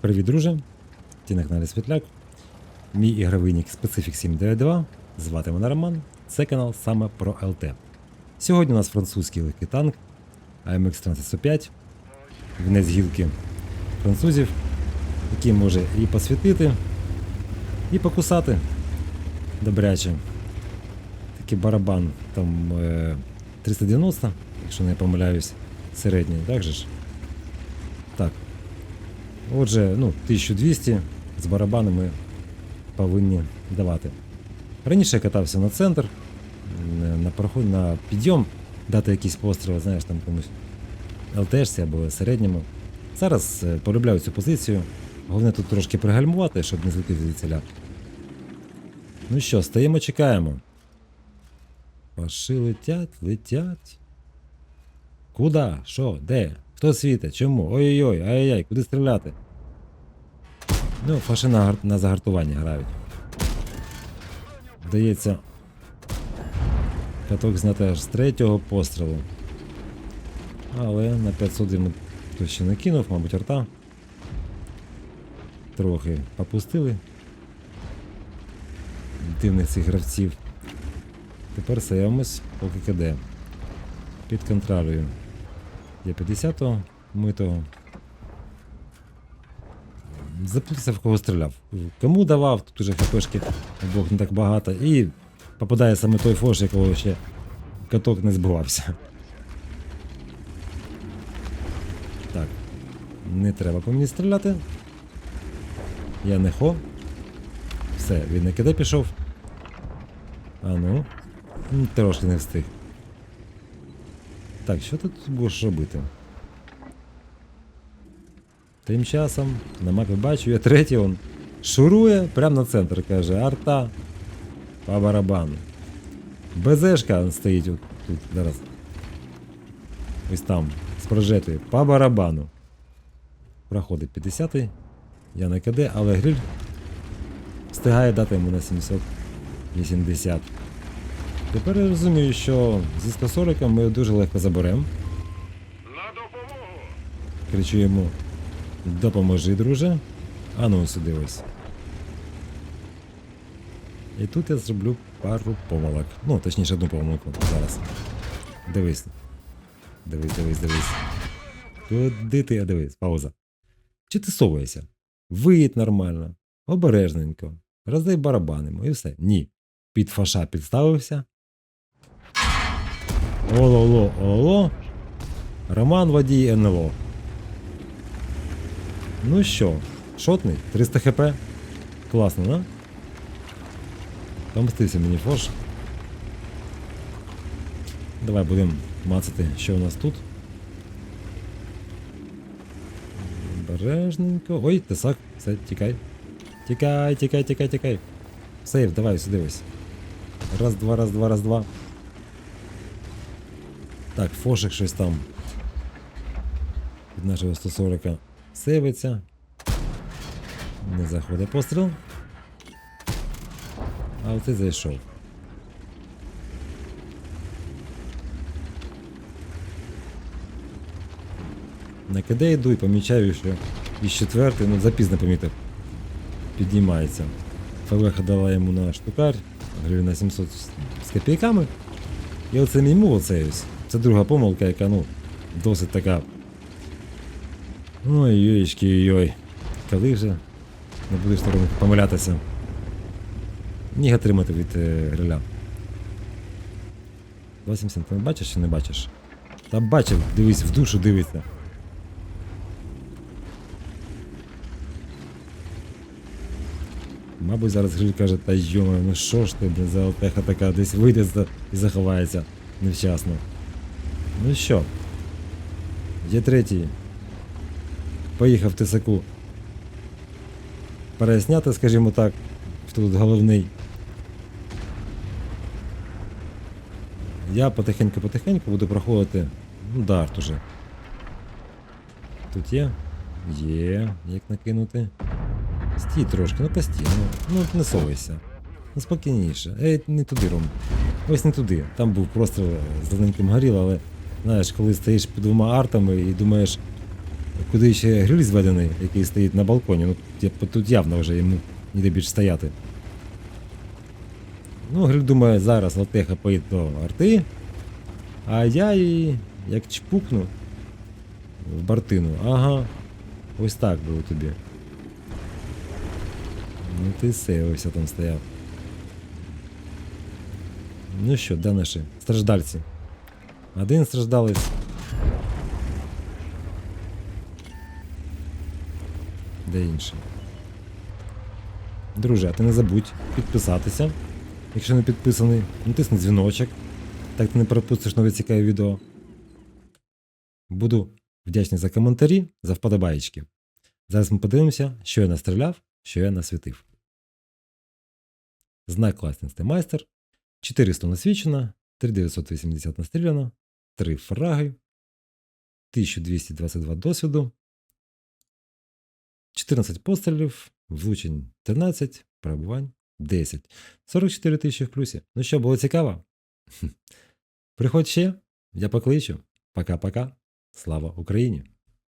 Привіт, друже! Ти на каналі Світляк. Мій ігровий нік Specific 792. Звати мене Роман. Це канал саме про ЛТ. Сьогодні у нас французький легкий танк AMX 1305. Вінець гілки французів, який може і посвітити, і покусати добряче. Такий барабан там е, 390, якщо не помиляюсь, середній, так же ж? Отже, ну, 1200 з барабанами повинні давати. Раніше я катався на центр, на проход, на підйом, дати якісь постріли, знаєш, там комусь ЛТшці або середньому. Зараз е, полюбляю цю позицію. Головне тут трошки пригальмувати, щоб не злетіти звідсіля. Ну що, стоїмо, чекаємо. Паши летять, летять. Куда? Що? Де? Хто світить? Чому? Ой-ой-ой, ай-яй, куди стріляти? Ну, фаши на, на загартування грають. Здається. Каток зняти аж з третього пострілу. Але на 500 йому хтось ще не кинув, мабуть, арта. Трохи попустили. Дивних цих гравців. Тепер саємось поки КД. Під контролею. Я 50-го митого. Заплутався в кого стріляв. Кому давав, тут уже хпшки обох не так багато. І попадає саме той фош, якого ще каток не збивався. Так. Не треба по мені стріляти. Я не хо. Все, він не киде пішов. А ну. Трошки не встиг. Так, що ти тут будеш робити? Тим часом на мапі бачу, я третій он шурує прямо на центр, каже, арта по барабану. БЗшка стоїть от тут зараз. Ось там, з прожетою, по барабану. Проходить 50-й. Я на КД, але гриль встигає дати йому на 780. Тепер я розумію, що зі 140 ми його дуже легко заберемо. Кричу йому Допоможи, друже. А ну сюди ось. І тут я зроблю пару помилок. Ну, точніше, одну помилку зараз. Дивись. Дивись, дивись, дивись. Куди ти? А дивись, пауза. Чи ти совуєшся? Виїдь нормально, обережненько, роздай барабанимо і все. Ні. Під фаша підставився. Ололо, ололо. Роман водій НЛО. Ну що, шотний? 300 хп? Класно, да? Помстився мені фош. Давай будемо мацати, що у нас тут. Бережненько. Ой, тесак, все, тікай. Тікай, тікай, тікай, тікай. Сейв, давай сюди ось. Раз, два, раз, два, раз, два. Так, фошик щось там. Від нашого 140 сейвиться. Не заходить постріл. А оцей зайшов. На КД йду і помічаю, що із четвертий, ну запізно помітив. Піднімається. ФВХ дала йому на штукар, гривень на 700 з копійками. І оце мій мов оцей. Це друга помилка, яка ну, досить така Ой, йоїчки, ой. Коли вже не будеш помилятися. Ніг отримати від е, гриля. 80, ти не бачиш чи не бачиш? Та бачив, дивись, в душу дивиться. Мабуть, зараз гриль каже, та йома, ну що ж ти, блін, за ЛТХ така десь вийде і заховається невчасно. Ну що? Є третій. Поїхав тисаку. Переясняти, скажімо так, тут головний. Я потихеньку-потихеньку буду проходити. Ну, дарт уже. Тут є? Є, як накинути. Стій трошки, ну та стій, ну, не совайся. Ну спокійніше. Ей, не туди, Ром. Ось не туди. Там був простріл з зеленьким горіл, але знаєш, коли стоїш під двома артами і думаєш, Куди ще гриль зведений, який стоїть на балконі. Ну, тут явно вже йому ніде більше стояти. Ну, гриль думає, зараз латеха поїде до арти, а я її як чпукну в бартину. Ага. Ось так було тобі. Ну ти все, там стояв. Ну що, де наші страждальці? Один страждалець. Де інший? Друже, а ти не забудь підписатися. Якщо не підписаний, натисни дзвіночок. Так ти не пропустиш нові цікаві відео. Буду вдячний за коментарі, за вподобаєчки. Зараз ми подивимося, що я настріляв, що я насвітив. Знак класності майстер. 400 насвічено, 3980 настріляно, 3 фраги, 1222 досвіду, 14 пострілів, влучень 13, перебувань 10. 44 тисячі в плюсі. Ну що, було цікаво? Приходь ще, я покличу. Пока-пока. Слава Україні!